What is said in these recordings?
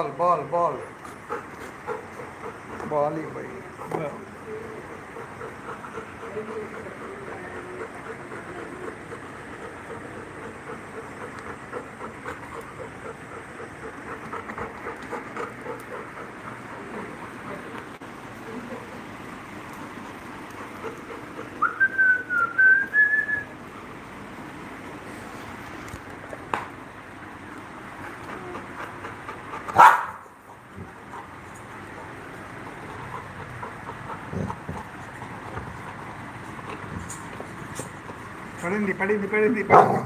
Ball ball ball ball ही भाई పడింది పడింది పడింది పడింది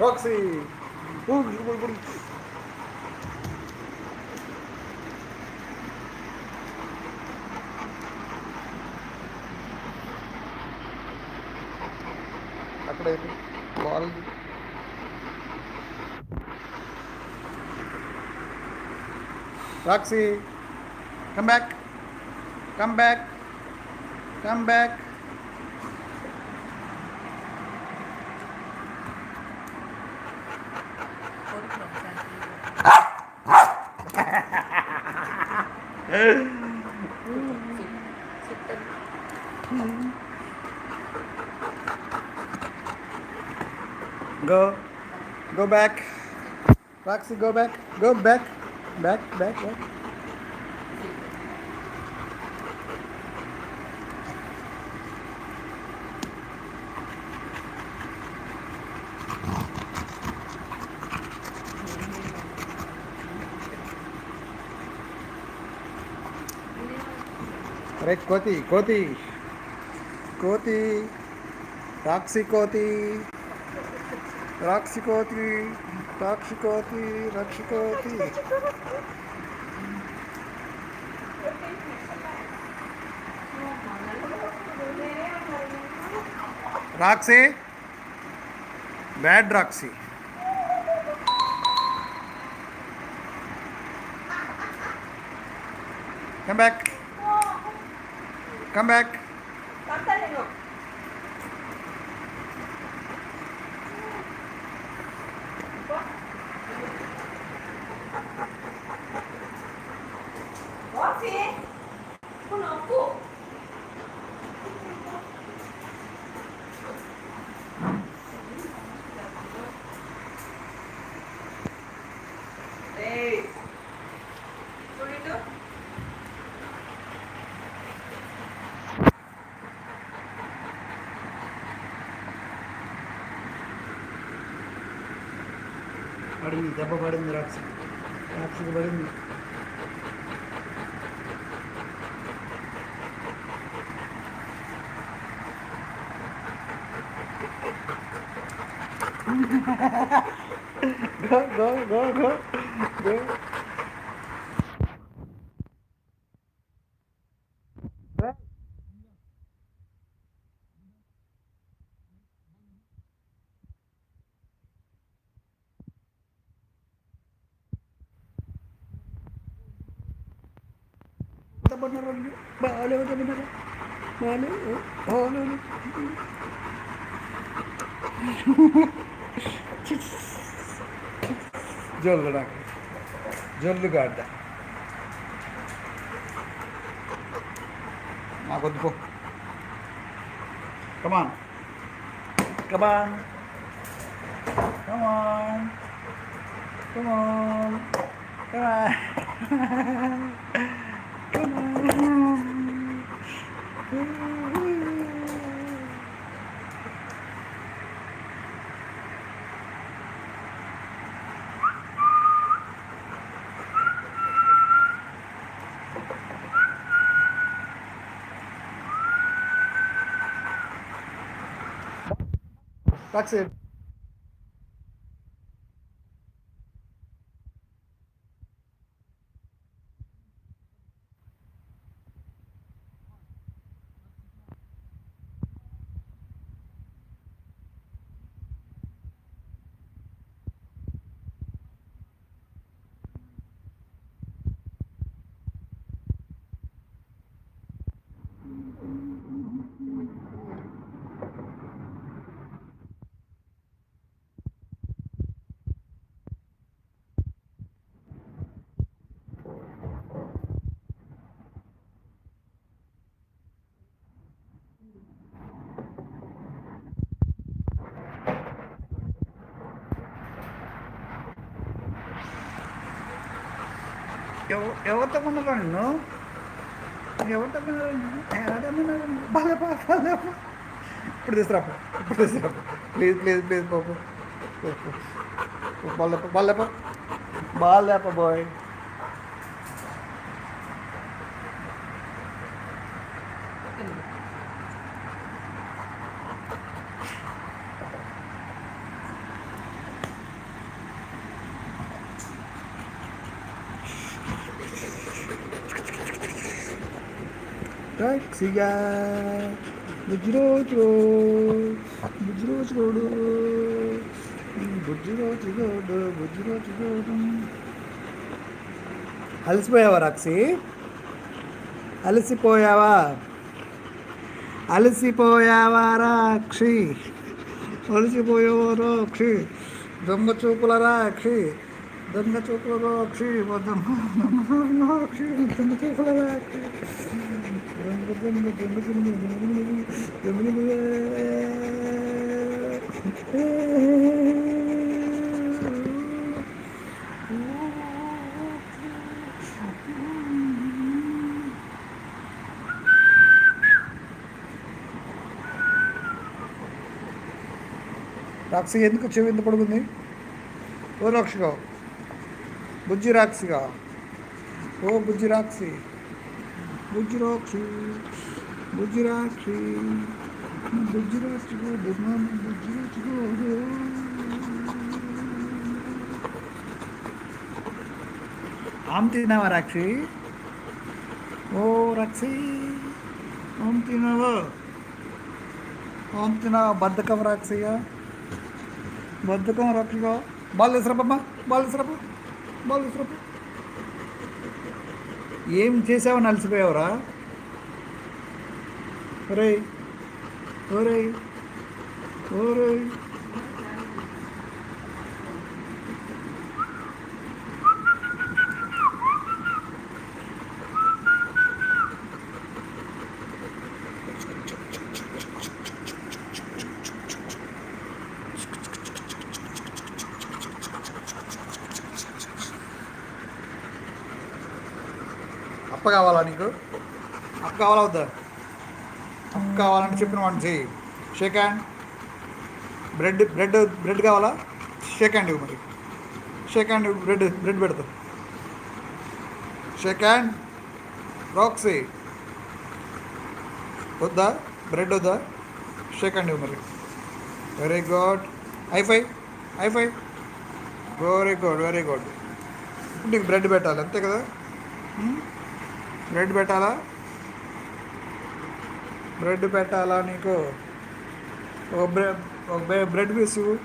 రాక్సీ అక్కడ Sakshi come back, come back, come back. go. Go back. Roxy go back. Go back. back back back. अरे कोती कोती। कोती। राक्षी कोती। राक्षी कोती। रक्षकोति रक्षकोति। Bad राक्षी। Come back come back పడింది దెబ్బ పడింది రాక్షి రాక్షికి పడింది go, go, go, go, go. జల్లు నాకు జల్లు గడ్డ నాకు వద్దు పో కమాన్ కమాన్ కమాన్ కమాన్ కమాన్ রাখছি ఎవరితో కొన్నారా నువ్వు ఎవరితో కొన్నారా నిన్ను ఎవరితో ఇప్పుడు తీసుకురాపా ఇప్పుడు తీసుకురాపా ప్లీజ్ ప్లీజ్ ప్లీజ్ బాబు. బాలేపా బాలేపా బాలేపా బాయ్ టాక్సీగా బుజ్జిరోజు బుజ్జిరోజు గోడు బుజ్జిరోజు గోడు బుజ్జిరోజు గోడు అలసిపోయావా రాక్సి అలసిపోయావా అలసిపోయావా రాక్షి అలసిపోయావా రాక్షి దొంగ చూపుల రాక్షి దొంగ చూపుల రాక్షి ఓ దొంగ దొంగ రాక్షి దొంగ చూపుల రాక్షి రాక్షి ఎందుకు చెవి ఎంత పడుకుంది? ఓ రాక్షిగా బుజ్జి రాక్షిగా ఓ బుజ్జి రాక్షి బుజ్జి రాక్షి బుజ్జి రాక్షి బుజ్జి రాక్షి బుజ్జి రాక్షి ఆమ్ తిన్నావా రాక్షి ఓ రాక్షి ఆమ్ తిన్నావా ఆమ్ తిన్నావా బద్ధకం రాక్షిగా బద్ధకం రాక్షిగా బాల్ తీసురాపమ్మా బాల్ తీసురాప బాల్ తీసురాప ఏం చేసావని అలసిపోయావురా ఒరేయ్ ఒరే ఒరే అప్ప కావాలా నీకు? అప్ప కావాలా వద్దా? అప్ప కావాలని చెప్పిన వాడిని చేయి shake hand bread bread bread కావాలా? షేక్ హ్యాండ్ ఇవ్వు మరి. షేక్ హ్యాండ్ బ్రెడ్ బ్రెడ్ పెడతా. షేక్ హ్యాండ్ రాక్సీ వద్దా? బ్రెడ్ వద్దా? షేక్ హ్యాండ్ ఇవ్వు మరి. Very good high five high five very good very good నీకు బ్రెడ్ పెట్టాలి అంతే కదా? Hmm? బ్రెడ్ పెట్టాలా? బ్రెడ్ పెట్టాలా నీకు? ఒక బ్రెడ్ ఒక బ్రెడ్ పీస్ ఇవ్వు.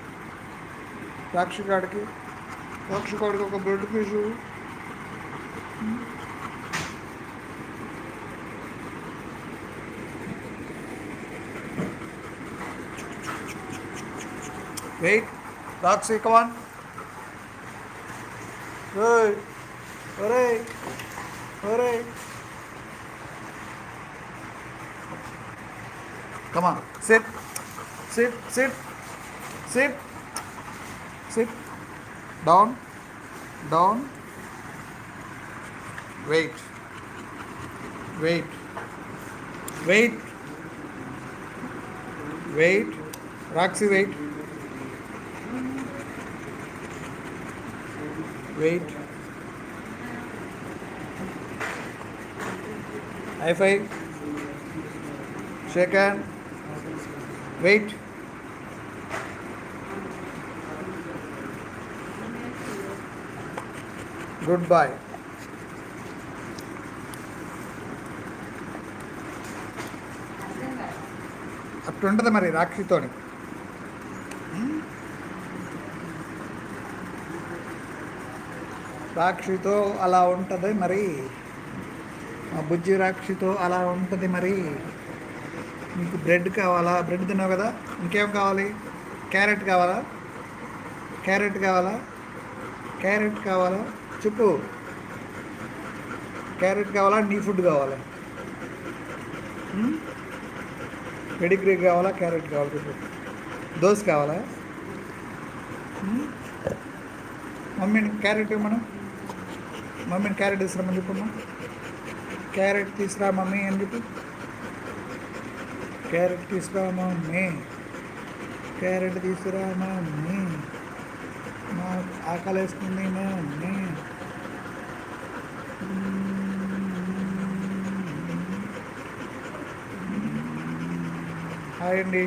రాక్షకాడికి రాక్షకాడికి ఒక bread piece wait Roxy come on ఒరే ఒరే. Come on, sit, sit, sit, sit, sit. Down, down. Wait, wait, wait, wait. Roxy, wait. Wait. High five. Shake hand. Wait. Good boy. అట్లుంటుంది మరి రాక్షితోని రాక్షితో అలా ఉంటుంది మరి. మా బుజ్జి రాక్షితో అలా ఉంటుంది మరి. మీకు బ్రెడ్ కావాలా? బ్రెడ్ తిన్నావు కదా? ఇంకేం కావాలి? క్యారెట్ కావాలా? క్యారెట్ కావాలా? క్యారెట్ కావాలా? చెప్పు. క్యారెట్ కావాలా? నీ ఫుడ్ కావాలా? Hmm? పెడిగ్రీ కావాలా? క్యారెట్ కావాలా hmm? చెప్పు. దోశ కావాలా? మమ్మీని క్యారెట్ మనం మమ్మీని క్యారెట్ తీసుకురామని చెప్పమ్మా క్యారెట్ తీసుకురా మమ్మీ అని చెప్పి. క్యారెట్ తీసుకురా మమ్మీ క్యారెట్ తీసుకురా మమ్మీ మా ఆకలి వేస్తుంది మమ్మీ హాయ్ అండి.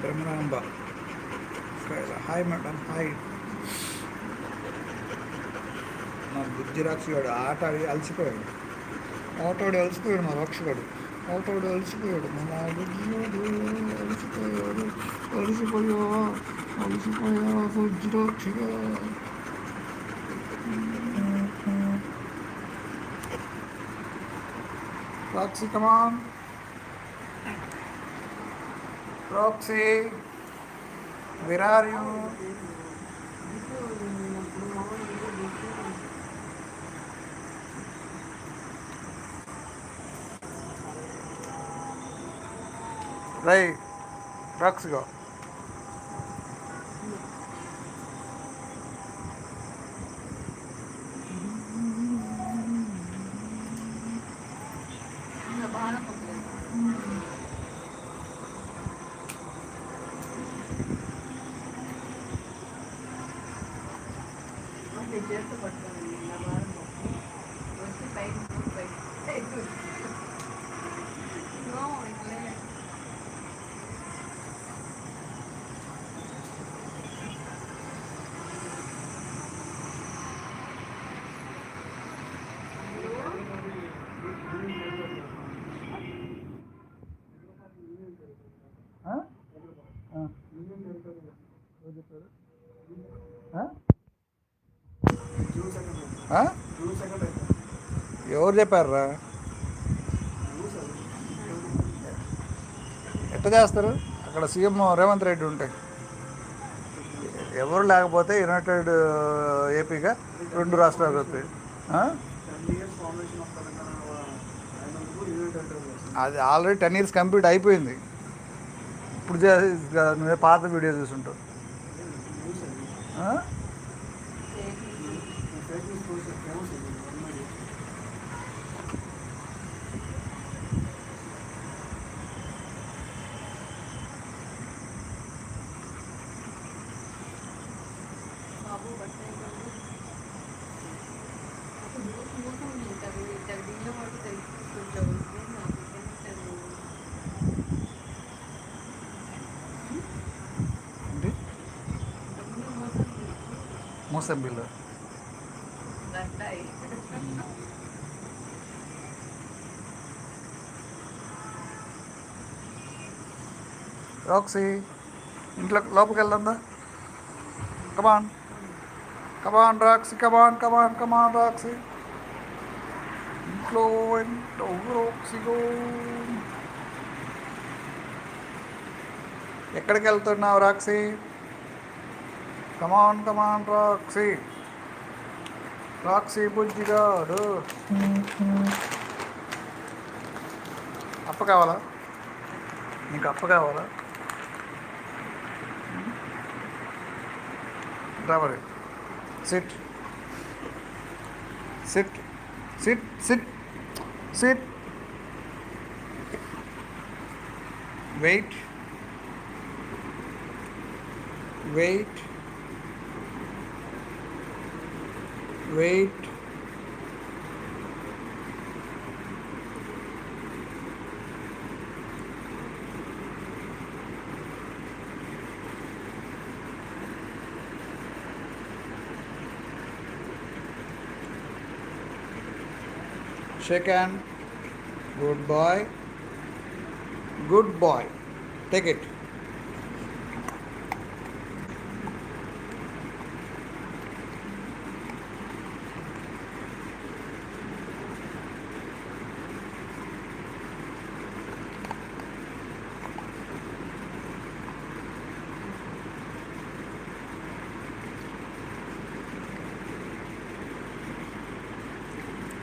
Brahmaramba hi madam hi. మా బుద్ధి వాడు ఆట ఆడి అలసిపోయాడు. ఆటోడు అలసిపోయాడు మా రక్షకుడు. ఆటోడు అలసిపోయాడు. మన బుజ్జిగాడు అలసిపోయాడు. అలసిపోయా అలసిపోయా బుజ్జి Roxy come on Roxy where Right. Trucks go. சேர்த்து பட்டு நம்ம பயிர் பயிர் ఎవరు చెప్పారా ఎట్లా చేస్తారు అక్కడ సీఎం రేవంత్ రెడ్డి ఉంటే ఎవరు లేకపోతే యునైటెడ్ ఏపీగా రెండు రాష్ట్రాలు వస్తాయి అది ఆల్రెడీ టెన్ ఇయర్స్ కంప్లీట్ అయిపోయింది ఇప్పుడు నువ్వే పాత వీడియో చూసుంటావు గట్టాయి రాక్సీ ఇంట్లో లోపలికి వెళ్దా కమాన్ come on Roxy come on come on come on Roxy ఇంట్లో ఇంట్లో రాక్సీలో ఎక్కడికి వెళ్తున్నావు Roxy come on come on Roxy Roxy Bujjigadu అప్ప కావాలా? నీకు అప్ప కావాలా? Driver. Sit. Sit. Sit. Sit. Sit. Wait. Wait. Wait. Second, good boy. Good boy. Take it.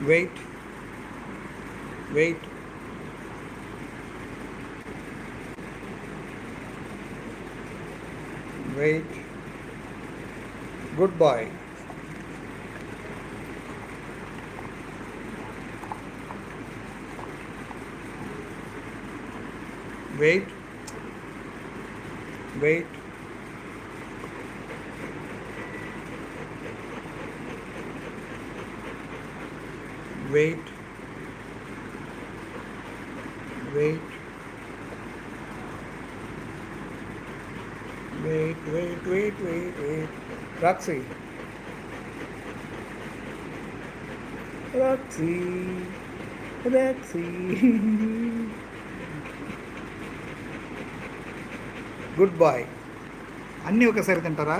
wait wait. Wait. Goodbye wait. Wait. Wait. Wait wait wait wait wait wait Roxy Roxy Roxy good boy అన్నీ ఒకసారి తింటారా?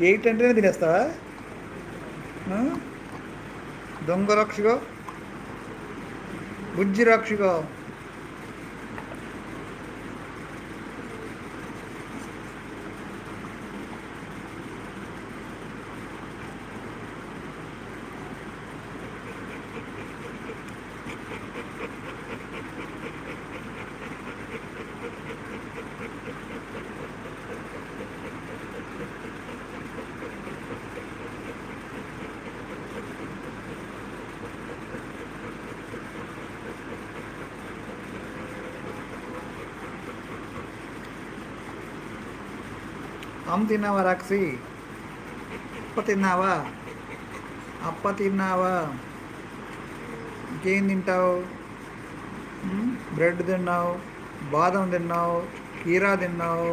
eight అంటేనే తినేస్తావా? దొంగ రాక్షిగో? బుజ్జి రాక్షిగో? అమ్మ తిన్నావా రాక్షి అప్ప తిన్నావా అప్ప తిన్నావా ఇంకేం తింటావు బ్రెడ్ తిన్నావు బాదం తిన్నావు కీరా తిన్నావు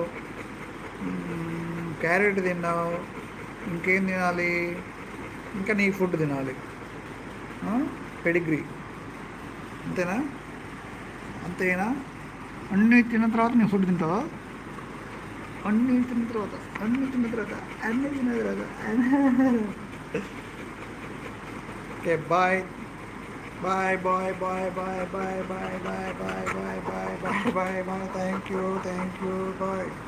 క్యారెట్ తిన్నావు ఇంకేం తినాలి ఇంకా నీ ఫుడ్ తినాలి పెడిగ్రీ అంతేనా అంతేనా అన్నీ తిన్న తర్వాత నీ ఫుడ్ తింటావా അണ്ണീറ്റ് മിത്രത അണ്ണീറ്റ് മിത്രത അണ്ണീറ്റ് മിത്രത okay bye bye bye bye bye bye bye bye bye bye bye bye bye bye thank you thank you bye